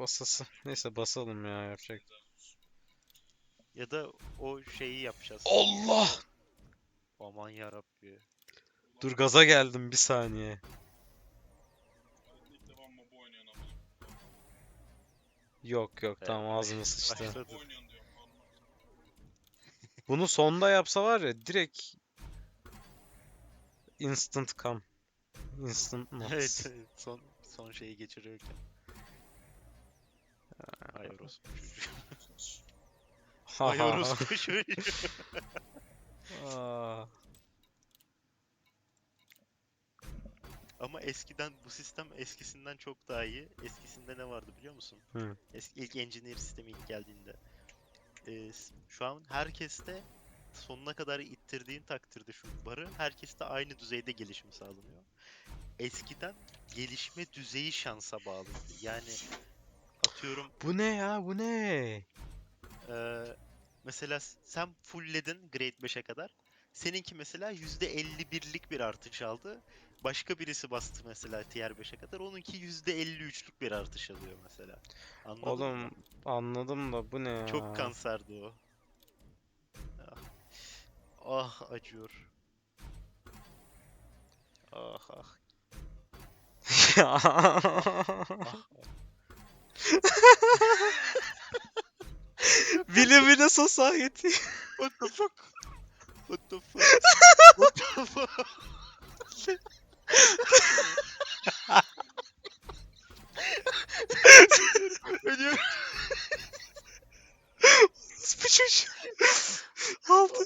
Basası. Neyse basalım ya yapacak. Ya da o şeyi yapacağız. Allah! Aman yarabbi. Dur gaza geldim bir saniye. Yok yok tamam ağzıma sıçtı. başladı. Bunu sonda yapsa var ya direkt instant cam. Instant. Evet, evet, son son şeyi geçiriyorken. Ha. orospu çocuğu. Aa. Ama eskiden bu sistem eskisinden çok daha iyi. Eskisinde ne vardı biliyor musun? Hı. Eski, ilk engineer sistemi ilk geldiğinde. Ee, şu an herkeste sonuna kadar ittirdiğin takdirde şu barı herkeste aynı düzeyde gelişim sağlanıyor. Eskiden gelişme düzeyi şansa bağlıydı. Yani atıyorum Bu ne ya bu ne? Eee, mesela sen fullledin grade 5'e kadar. Seninki mesela %51'lik bir artış aldı. Başka birisi bastı mesela tier 5'e kadar. Onunki %53'lük bir artış alıyor mesela. Anladın mı? Oğlum anladım da bu ne ya? Çok kanserdi o. Ah, ah acıyor. Ah ah. ah. Bilimine Society. What the fuck? What the fuck? What the fuck? Ölüyorum. Sıçmış. Aldı.